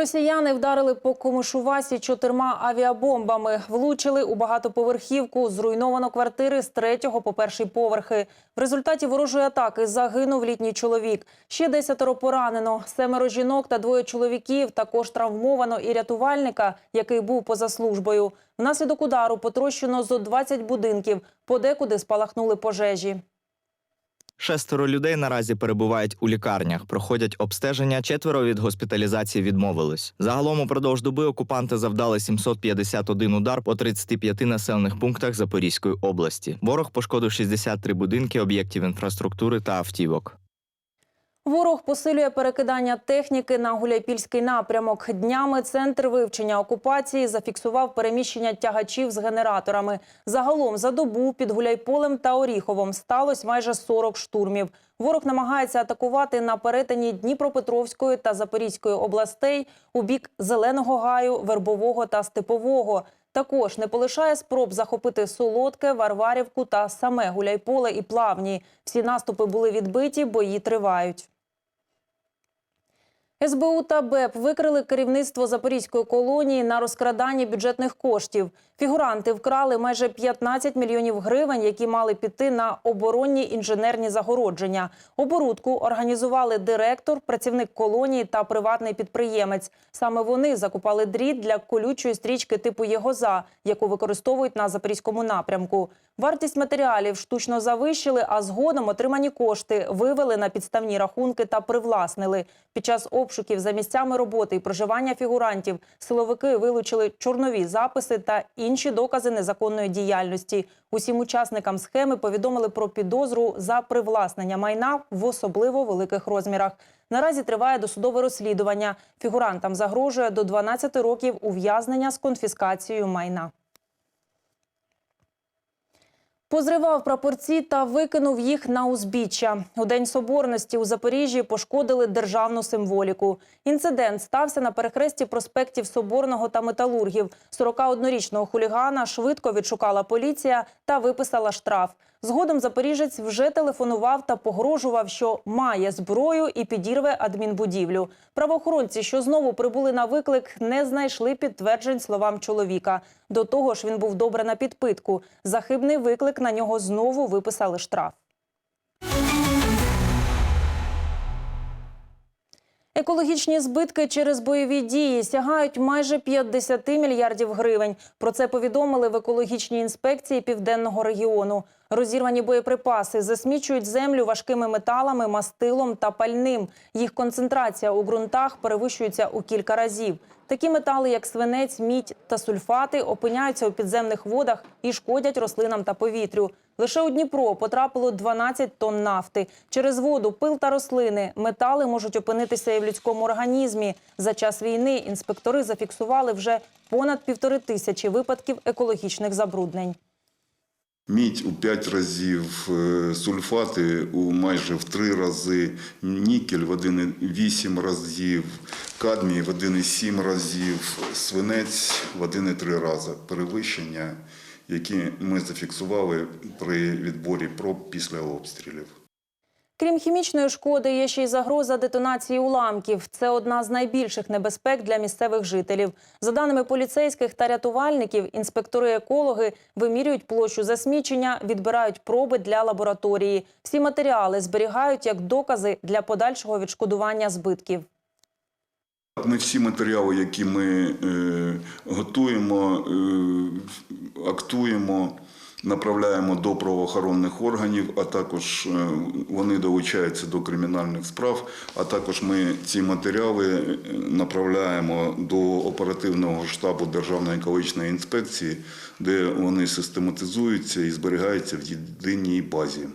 Росіяни вдарили по Комишувасі чотирма авіабомбами. Влучили у багатоповерхівку. Зруйновано квартири з третього по перший поверхи. В результаті ворожої атаки загинув літній чоловік. Ще десятеро поранено. Семеро жінок та двоє чоловіків. Також травмовано і рятувальника, який був поза службою. Внаслідок удару потрощено зо 20 будинків. Подекуди спалахнули пожежі. Шестеро людей наразі перебувають у лікарнях, проходять обстеження. Четверо від госпіталізації відмовились. Загалом упродовж доби окупанти завдали 751 удар по 35 населених пунктах Запорізької області. Ворог пошкодив 63 будинки, об'єктів інфраструктури та автівок. Ворог посилює перекидання техніки на Гуляйпільський напрямок. Днями центр вивчення окупації зафіксував переміщення тягачів з генераторами. Загалом за добу під Гуляйполем та Оріховом сталося майже 40 штурмів. Ворог намагається атакувати на перетині Дніпропетровської та Запорізької областей у бік Зеленого гаю, Вербового та Степового. Також не полишає спроб захопити Солодке, Варварівку та саме Гуляйполе і Плавні. Всі наступи були відбиті, бої тривають. СБУ та БЕП викрили керівництво Запорізької колонії на розкраданні бюджетних коштів. Фігуранти вкрали майже 15 мільйонів гривень, які мали піти на оборонні інженерні загородження. Оборудку організували директор, працівник колонії та приватний підприємець. Саме вони закупали дріт для колючої стрічки типу Єгоза, яку використовують на запорізькому напрямку. Вартість матеріалів штучно завищили, а згодом отримані кошти вивели на підставні рахунки та привласнили. Під час обшуків за місцями роботи і проживання фігурантів силовики вилучили чорнові записи та інші докази незаконної діяльності. Усім учасникам схеми повідомили про підозру за привласнення майна в особливо великих розмірах. Наразі триває досудове розслідування. Фігурантам загрожує до 12 років ув'язнення з конфіскацією майна. Позривав прапорці та викинув їх на узбіччя. У День Соборності у Запоріжжі пошкодили державну символіку. Інцидент стався на перехресті проспектів Соборного та Металургів. 41-річного хулігана швидко відшукала поліція та виписала штраф. Згодом запоріжець вже телефонував та погрожував, що має зброю і підірве адмінбудівлю. Правоохоронці, що знову прибули на виклик, не знайшли підтверджень словам чоловіка. До того ж, він був добре на підпитку. За хибний виклик на нього знову виписали штраф. Екологічні збитки через бойові дії сягають майже 50 мільярдів гривень. Про це повідомили в екологічній інспекції південного регіону. Розірвані боєприпаси засмічують землю важкими металами, мастилом та пальним. Їх концентрація у ґрунтах перевищується у кілька разів. Такі метали, як свинець, мідь та сульфати, опиняються у підземних водах і шкодять рослинам та повітрю. Лише у Дніпро потрапило 12 тонн нафти. Через воду, пил та рослини метали можуть опинитися і в людському організмі. За час війни інспектори зафіксували вже понад півтори тисячі випадків екологічних забруднень. Мідь у 5 разів, е, сульфати у майже в 3 рази, нікель в 1,8 разів, кадмій в 1,7 разів, свинець в 1,3 рази. Перевищення, які ми зафіксували при відборі проб після обстрілів. Крім хімічної шкоди, є ще й загроза детонації уламків. Це одна з найбільших небезпек для місцевих жителів. За даними поліцейських та рятувальників, інспектори-екологи вимірюють площу засмічення, відбирають проби для лабораторії. Всі матеріали зберігають як докази для подальшого відшкодування збитків. Ми всі матеріали, які ми е, готуємо, е, актуємо, направляємо до правоохоронних органів, а також е, вони долучаються до кримінальних справ. А також ми ці матеріали е, направляємо до оперативного штабу Державної екологічної інспекції, де вони систематизуються і зберігаються в єдиній базі.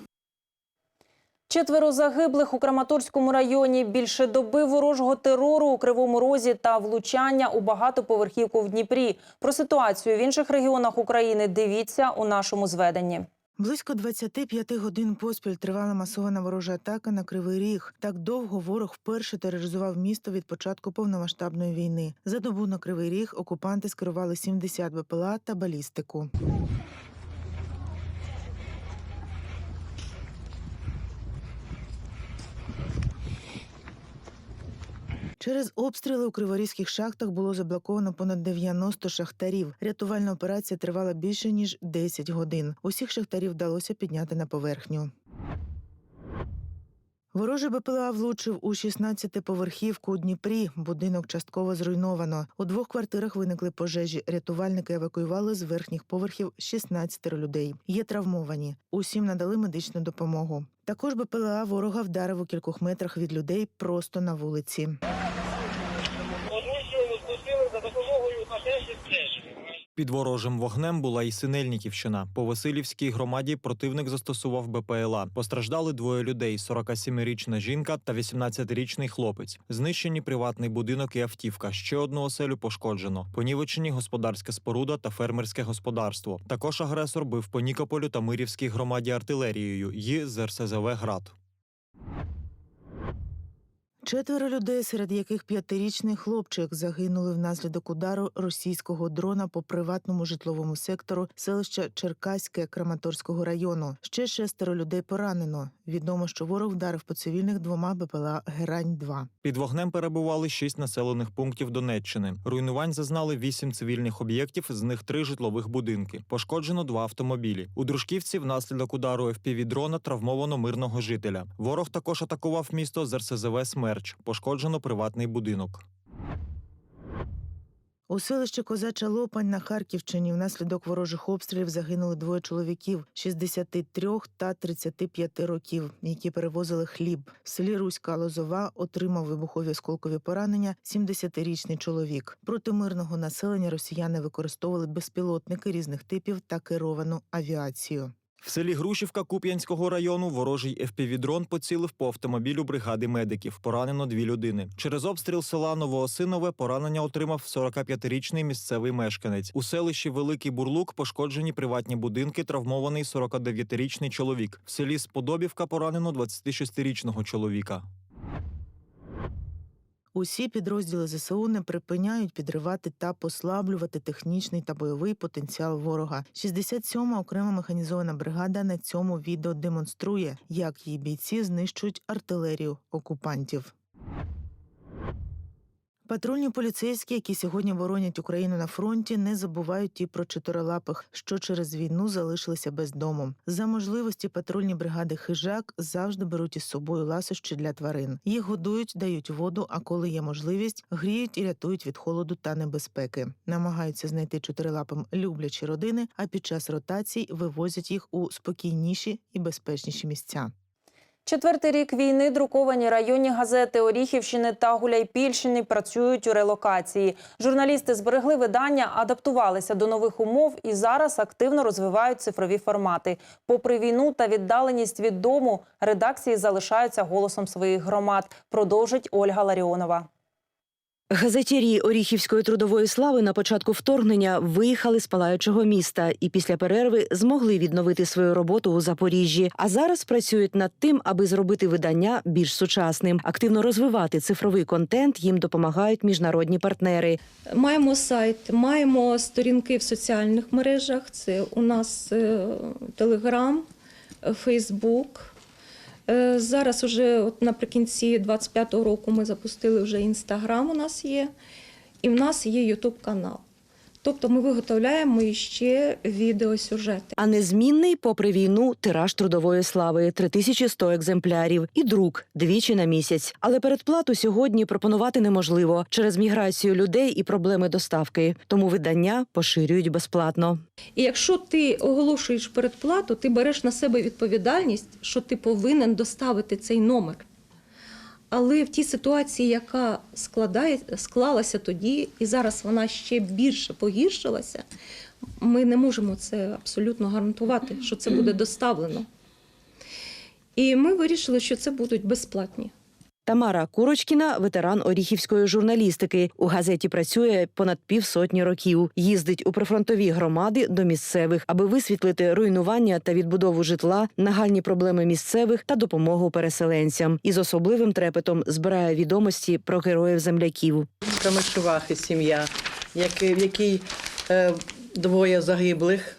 Четверо загиблих у Краматорському районі, більше доби ворожого терору у Кривому Розі та влучання у багатоповерхівку в Дніпрі. Про ситуацію в інших регіонах України дивіться у нашому зведенні. Близько 25 годин поспіль тривала масована ворожа атака на Кривий Ріг. Так довго ворог вперше тероризував місто від початку повномасштабної війни. За добу на Кривий Ріг окупанти скерували 70 БПЛА та балістику. Через обстріли у криворізьких шахтах було заблоковано понад 90 шахтарів. Рятувальна операція тривала більше ніж 10 годин. Усіх шахтарів вдалося підняти на поверхню. Ворожий БПЛА влучив у 16-поверхівку у Дніпрі. Будинок частково зруйновано. У двох квартирах виникли пожежі. Рятувальники евакуювали з верхніх поверхів 16 людей. Є травмовані. Усім надали медичну допомогу. Також БПЛА ворога вдарив у кількох метрах від людей просто на вулиці. Одну спустили за допомогою на 10 теж. Під ворожим вогнем була і Синельниківщина. По Васильівській громаді противник застосував БПЛА. Постраждали двоє людей: – 47-річна жінка та 18-річний хлопець. Знищені приватний будинок і автівка. Ще одну оселю пошкоджено. Понівечені господарська споруда та фермерське господарство. Також агресор бив по Нікополю та Мирівській громаді артилерією. Її з РСЗВ град. Четверо людей, серед яких п'ятирічний хлопчик, загинули внаслідок удару російського дрона по приватному житловому сектору селища Черкаське Краматорського району. Ще шестеро людей поранено. Відомо, що ворог вдарив по цивільних двома БПЛА Герань 2 Під вогнем перебували шість населених пунктів Донеччини. Руйнувань зазнали вісім цивільних об'єктів, з них три житлових будинки. Пошкоджено два автомобілі. У Дружківці внаслідок удару FPV-дрона травмовано мирного жителя. Ворог також атакував місто з РСЗВ «Смерч». Пошкоджено приватний будинок. У селищі Козача Лопань на Харківщині внаслідок ворожих обстрілів загинули двоє чоловіків 63 та 35 років, які перевозили хліб. В селі Руська Лозова отримав вибухові осколкові поранення 70-річний чоловік. Проти мирного населення росіяни використовували безпілотники різних типів та керовану авіацію. В селі Грушівка Куп'янського району ворожий ФПВ-дрон поцілив по автомобілю бригади медиків. Поранено дві людини. Через обстріл села Новоосинове поранення отримав 45-річний місцевий мешканець. У селищі Великий Бурлук пошкоджені приватні будинки, травмований 49-річний чоловік. В селі Сподобівка поранено 26-річного чоловіка. Усі підрозділи ЗСУ не припиняють підривати та послаблювати технічний та бойовий потенціал ворога. 67-ма окрема механізована бригада на цьому відео демонструє, як її бійці знищують артилерію окупантів. Патрульні поліцейські, які сьогодні боронять Україну на фронті, не забувають і про чотирилапих, що через війну залишилися без дому. За можливості патрульні бригади хижак завжди беруть із собою ласощі для тварин. Їх годують, дають воду, а коли є можливість, гріють і рятують від холоду та небезпеки. Намагаються знайти чотирилапим люблячі родини, а під час ротацій вивозять їх у спокійніші і безпечніші місця. Четвертий рік війни друковані районні газети Оріхівщини та Гуляйпільщини працюють у релокації. Журналісти зберегли видання, адаптувалися до нових умов і зараз активно розвивають цифрові формати. Попри війну та віддаленість від дому, редакції залишаються голосом своїх громад. Продовжить Ольга Ларіонова. Газетярі Оріхівської трудової слави на початку вторгнення виїхали з палаючого міста і після перерви змогли відновити свою роботу у Запоріжжі. А зараз працюють над тим, аби зробити видання більш сучасним. Активно розвивати цифровий контент їм допомагають міжнародні партнери. Маємо сайт, маємо сторінки в соціальних мережах. Це у нас Телеграм, Фейсбук. Зараз уже от наприкінці 25-го року ми запустили вже Інстаграм. У нас є, і в нас є Ютуб канал. Тобто ми виготовляємо ще відеосюжети. А незмінний, попри війну, тираж трудової слави 3100 екземплярів і друк двічі на місяць. Але передплату сьогодні пропонувати неможливо через міграцію людей і проблеми доставки. Тому видання поширюють безплатно. І якщо ти оголошуєш передплату, ти береш на себе відповідальність, що ти повинен доставити цей номер. Але в тій ситуації, яка складає, склалася тоді, і зараз вона ще більше погіршилася, ми не можемо це абсолютно гарантувати, що це буде доставлено. І ми вирішили, що це будуть безплатні. Тамара Курочкіна, ветеран оріхівської журналістики. У газеті працює понад півсотні років. Їздить у прифронтові громади до місцевих, аби висвітлити руйнування та відбудову житла, нагальні проблеми місцевих та допомогу переселенцям. І з особливим трепетом збирає відомості про героїв земляків. Камишувахи сім'я, як- в якій е, двоє загиблих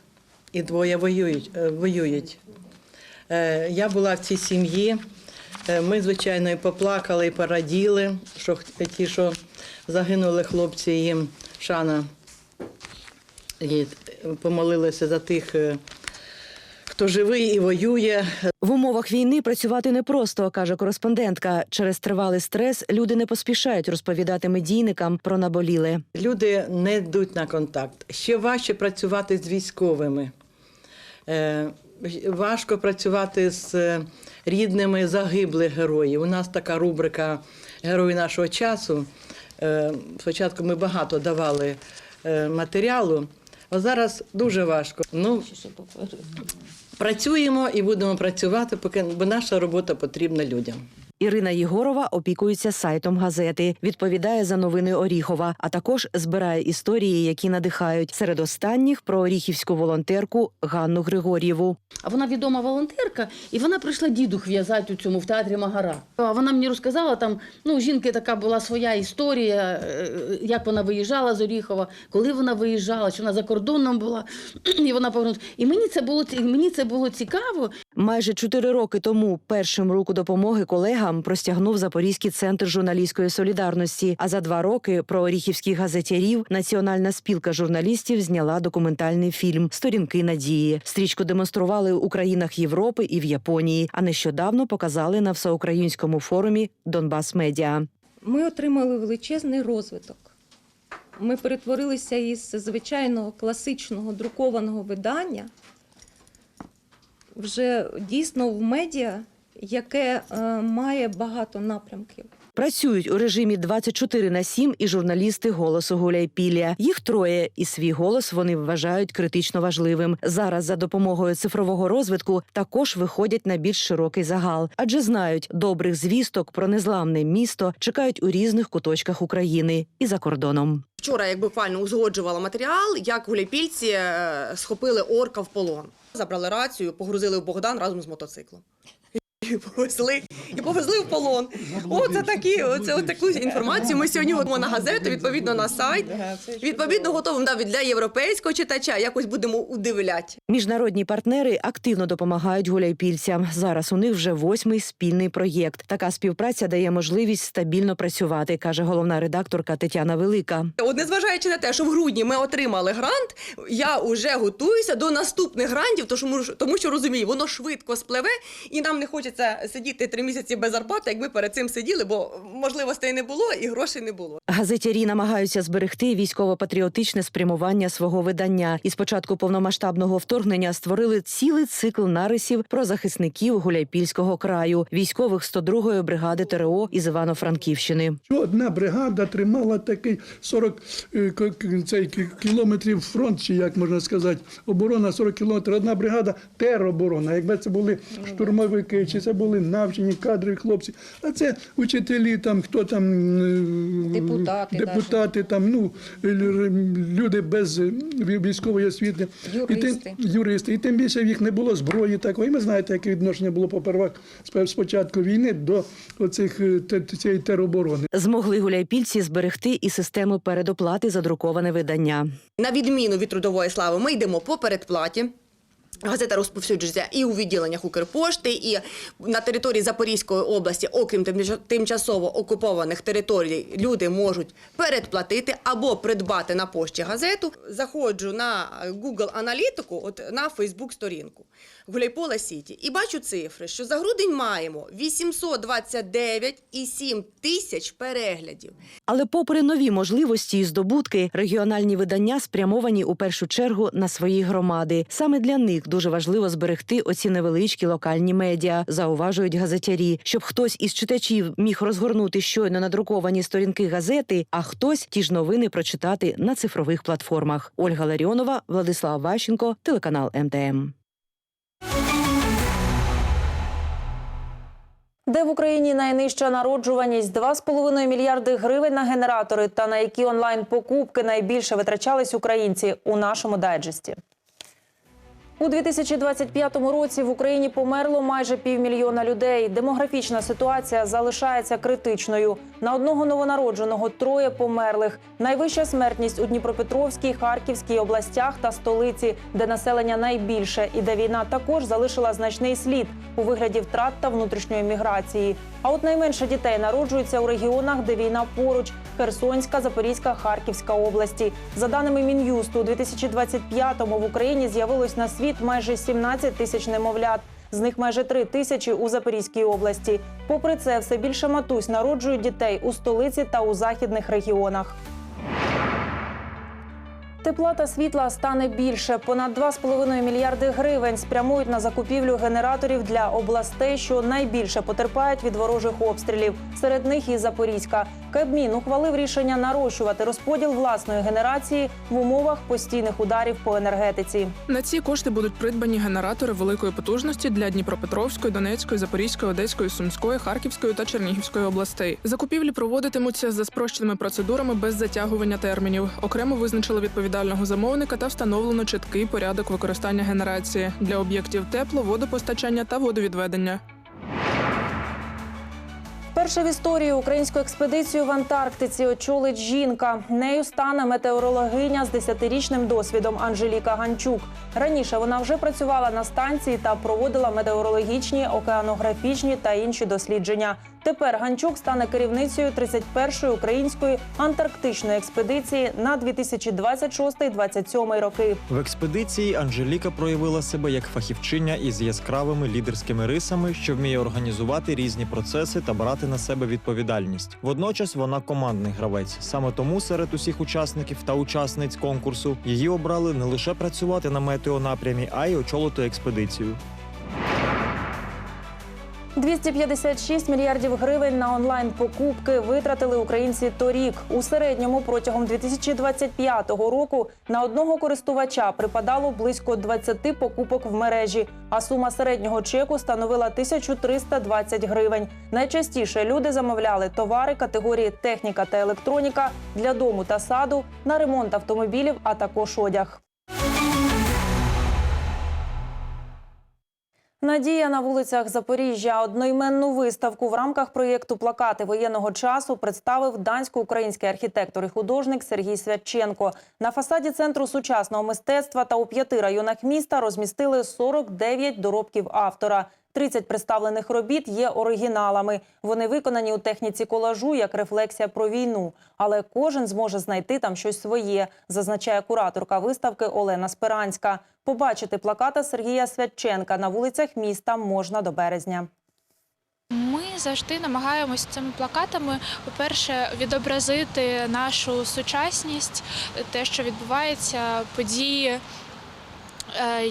і двоє воюють. е, воюють. Е, я була в цій сім'ї Ми, звичайно, і поплакали, і пораділи, що ті, що загинули хлопці, їм шана. І е, помолилися за тих, е, хто живий і воює. В умовах війни працювати непросто, каже кореспондентка. Через тривалий стрес люди не поспішають розповідати медійникам про наболіле. Люди не йдуть на контакт. Ще важче працювати з військовими. Важко працювати з е, рідними загиблих героїв. У нас така рубрика Герої нашого часу. Е, спочатку ми багато давали е, матеріалу, а зараз дуже важко. Ну, працюємо і будемо працювати, поки бо наша робота потрібна людям. Ірина Єгорова опікується сайтом газети, відповідає за новини Оріхова, а також збирає історії, які надихають. Серед останніх про оріхівську волонтерку Ганну Григор'єву. А вона відома волонтерка, і вона прийшла дідух в'язати у цьому в театрі Магара. А вона мені розказала, там ну, у жінки така була своя історія, е, як вона виїжджала з Оріхова, коли вона виїжджала, що вона за кордоном була, і вона повернулася. І мені це було ці- мені це було цікаво. Майже чотири роки тому першим руку допомоги колегам простягнув Запорізький центр журналістської солідарності. А за два роки про оріхівських газетярів Національна спілка журналістів зняла документальний фільм Сторінки надії. Стрічку демонстрували у країнах Європи і в Японії. А нещодавно показали на всеукраїнському форумі Донбас Медіа. Ми отримали величезний розвиток. Ми перетворилися із звичайного класичного друкованого видання вже дійсно в медіа, яке е, має багато напрямків. Працюють у режимі 24 на 7 і журналісти голосу Гуляйпілля. Їх троє, і свій голос вони вважають критично важливим. Зараз за допомогою цифрового розвитку також виходять на більш широкий загал, адже знають, добрих звісток про незламне місто чекають у різних куточках України і за кордоном. Вчора, як буквально узгоджувала матеріал, як гуляйпільці е, схопили орка в полон. Забрали рацію, погрузили в Богдан разом з мотоциклом. І повезли, і повезли в полон. Оце такі, оце таку інформацію. Ми сьогодні готуємо на газету, відповідно на сайт. Відповідно, готовимо навіть для європейського читача. Якось будемо удивляти. Міжнародні партнери активно допомагають гуляйпільцям. Зараз у них вже восьмий спільний проєкт. Така співпраця дає можливість стабільно працювати, каже головна редакторка Тетяна Велика. От незважаючи на те, що в грудні ми отримали грант, я вже готуюся до наступних грантів, тому що, тому що розумію, воно швидко спливе, і нам не хочеться сидіти три місяці без зарплати, як ми перед цим сиділи, бо можливостей не було і грошей не було. Газетярі намагаються зберегти військово-патріотичне спрямування свого видання. І з початку повномасштабного вторгнення створили цілий цикл нарисів про захисників Гуляйпільського краю, військових 102-ї бригади ТРО із Івано-Франківщини. Одна бригада тримала такий 40 е, цей, кілометрів фронт, чи як можна сказати, оборона 40 кілометрів. Одна бригада тероборона. Якби це були штурмовики, чи це були навчені кадрові хлопці. А це учителі, там хто там е, Депутати депутати там, ну люди без е, військової освіти. І тим, юристи. І тим більше в їх не було зброї такої. Ми знаєте, яке відношення було попервах з початку війни до оцих е, цієї тероборони. Змогли гуляйпільці зберегти і систему передоплати за друковане видання. На відміну від трудової слави, ми йдемо по передплаті. Газета розповсюджується і у відділеннях Укрпошти, і на території Запорізької області, окрім тимча- тимчасово окупованих територій, люди можуть передплатити або придбати на пошті газету. Заходжу на Google аналітику, от на Facebook сторінку Гуляйпола Сіті, і бачу цифри, що за грудень маємо 829,7 тисяч переглядів. Але, попри нові можливості і здобутки, регіональні видання спрямовані у першу чергу на свої громади. Саме для них дуже важливо зберегти оці невеличкі локальні медіа, зауважують газетярі, щоб хтось із читачів міг розгорнути щойно надруковані сторінки газети, а хтось ті ж новини прочитати на цифрових платформах. Ольга Ларіонова, Владислав Ващенко, телеканал МТМ. Де в Україні найнижча народжуваність 2,5 мільярди гривень на генератори та на які онлайн покупки найбільше витрачались українці у нашому дайджесті. У 2025 році в Україні померло майже півмільйона людей. Демографічна ситуація залишається критичною. На одного новонародженого троє померлих. Найвища смертність у Дніпропетровській, Харківській областях та столиці, де населення найбільше, і де війна також залишила значний слід у вигляді втрат та внутрішньої міграції. А от найменше дітей народжуються у регіонах, де війна поруч Херсонська, Запорізька, Харківська області. За даними Мін'юсту, у 2025-му в Україні з'явилось на світ майже 17 тисяч немовлят. З них майже 3 тисячі у Запорізькій області. Попри це, все більше матусь народжують дітей у столиці та у західних регіонах. Тепла та світла стане більше. Понад 2,5 мільярди гривень спрямують на закупівлю генераторів для областей, що найбільше потерпають від ворожих обстрілів. Серед них і Запорізька. Кабмін ухвалив рішення нарощувати розподіл власної генерації в умовах постійних ударів по енергетиці. На ці кошти будуть придбані генератори великої потужності для Дніпропетровської, Донецької, Запорізької, Одеської, Сумської, Харківської та Чернігівської областей. Закупівлі проводитимуться за спрощеними процедурами без затягування термінів. Окремо визначили відповідального замовника та встановлено чіткий порядок використання генерації для об'єктів тепло, водопостачання та водовідведення. Перше в історії українську експедицію в Антарктиці очолить жінка. Нею стане метеорологиня з 10-річним досвідом Анжеліка Ганчук. Раніше вона вже працювала на станції та проводила метеорологічні, океанографічні та інші дослідження. Тепер Ганчук стане керівницею 31-ї української антарктичної експедиції на 2026-2027 роки. В експедиції Анжеліка проявила себе як фахівчиня із яскравими лідерськими рисами, що вміє організувати різні процеси та брати на себе відповідальність. Водночас вона командний гравець. Саме тому серед усіх учасників та учасниць конкурсу її обрали не лише працювати на метеонапрямі, а й очолити експедицію. 256 мільярдів гривень на онлайн покупки витратили українці торік. У середньому протягом 2025 року на одного користувача припадало близько 20 покупок в мережі, а сума середнього чеку становила 1320 гривень. Найчастіше люди замовляли товари категорії техніка та електроніка для дому та саду, на ремонт автомобілів, а також одяг. Надія на вулицях Запоріжжя одноіменну виставку в рамках проєкту Плакати воєнного часу представив дансько-український архітектор і художник Сергій Святченко. На фасаді центру сучасного мистецтва та у п'яти районах міста розмістили 49 доробків автора. 30 представлених робіт є оригіналами. Вони виконані у техніці колажу як рефлексія про війну. Але кожен зможе знайти там щось своє, зазначає кураторка виставки Олена Спиранська. Побачити плаката Сергія Святченка на вулицях міста можна до березня. Ми завжди намагаємось цими плакатами, по-перше, відобразити нашу сучасність, те, що відбувається, події,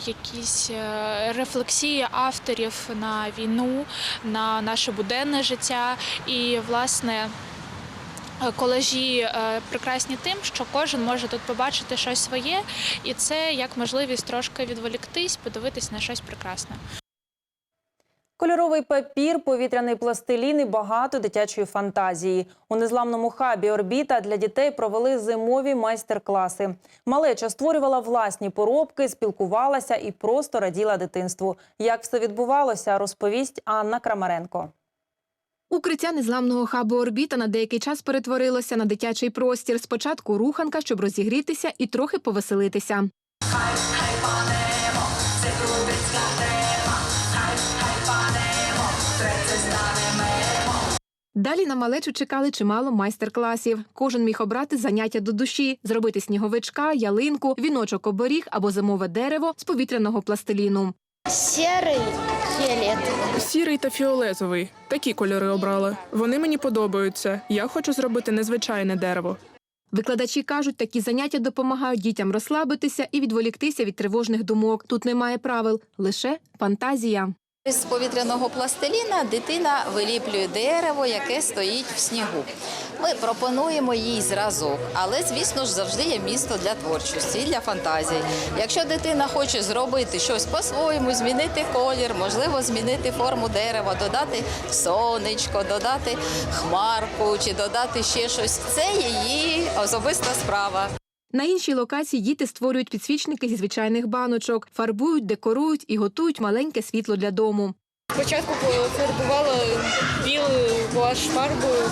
якісь е, рефлексії авторів на війну, на наше буденне життя і, власне. колежі е, прекрасні тим, що кожен може тут побачити щось своє, і це як можливість трошки відволіктись, подивитись на щось прекрасне. Кольоровий папір, повітряний пластилін і багато дитячої фантазії. У незламному хабі Орбіта для дітей провели зимові майстер-класи. Малеча створювала власні поробки, спілкувалася і просто раділа дитинству. Як все відбувалося, розповість Анна Крамаренко. Укриття незламного хабу орбіта на деякий час перетворилося на дитячий простір. Спочатку руханка, щоб розігрітися і трохи повеселитися. Далі на малечу чекали чимало майстер-класів. Кожен міг обрати заняття до душі, зробити сніговичка, ялинку, віночок оберіг або зимове дерево з повітряного пластиліну. Сірий, фіолетовий. Сірий та фіолетовий. Такі кольори обрали. Вони мені подобаються. Я хочу зробити незвичайне дерево. Викладачі кажуть, такі заняття допомагають дітям розслабитися і відволіктися від тривожних думок. Тут немає правил, лише фантазія. З повітряного пластиліна дитина виліплює дерево, яке стоїть в снігу. Ми пропонуємо їй зразок, але звісно ж завжди є місто для творчості і для фантазії. Якщо дитина хоче зробити щось по-своєму, змінити колір, можливо, змінити форму дерева, додати сонечко, додати хмарку чи додати ще щось, це її особиста справа. На іншій локації діти створюють підсвічники зі звичайних баночок, фарбують, декорують і готують маленьке світло для дому. Спочатку фарбувала білою гуаш фарбою,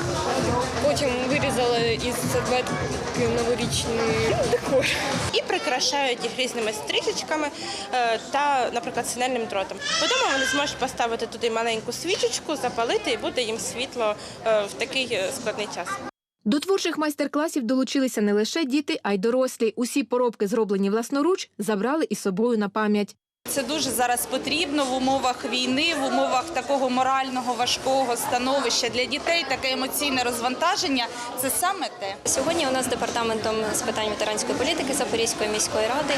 потім вирізала із серветки новорічний декор. і прикрашають їх різними стрічечками е, та, наприклад, синельним дротом. Потім вони зможуть поставити туди маленьку свічечку, запалити і буде їм світло е, в такий е, складний час. До творчих майстер-класів долучилися не лише діти, а й дорослі. Усі поробки, зроблені власноруч, забрали із собою на пам'ять. Це дуже зараз потрібно в умовах війни, в умовах такого морального важкого становища для дітей. Таке емоційне розвантаження це саме те. Сьогодні у нас з департаментом з питань ветеранської політики Запорізької міської ради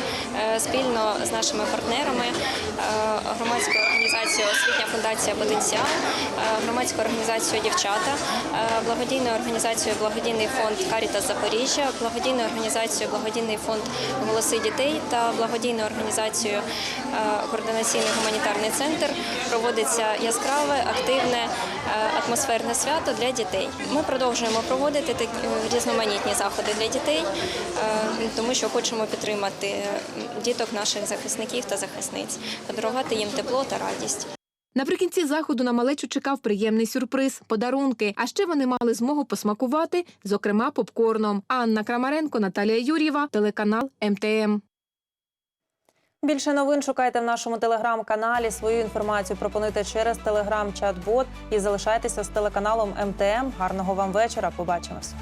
е, спільно з нашими партнерами е, громадською організацією Освітня фундація Потенціал, е, громадською організацією Дівчата, благодійною організацією Благодійний фонд Карітас Запоріжжя, благодійною організацією Благодійний фонд Голоси дітей та благодійною організацією Координаційний гуманітарний центр проводиться яскраве, активне, е, атмосферне свято для дітей. Ми продовжуємо проводити е, різноманітні заходи для дітей, е, тому що хочемо підтримати е, діток наших захисників та захисниць, подарувати їм тепло та радість. Наприкінці заходу на малечу чекав приємний сюрприз подарунки. А ще вони мали змогу посмакувати, зокрема попкорном. Анна Крамаренко, Наталія Юр'єва, телеканал МТМ. Більше новин шукайте в нашому телеграм-каналі. Свою інформацію пропонуйте через телеграм-чат-бот і залишайтеся з телеканалом МТМ. Гарного вам вечора. Побачимось.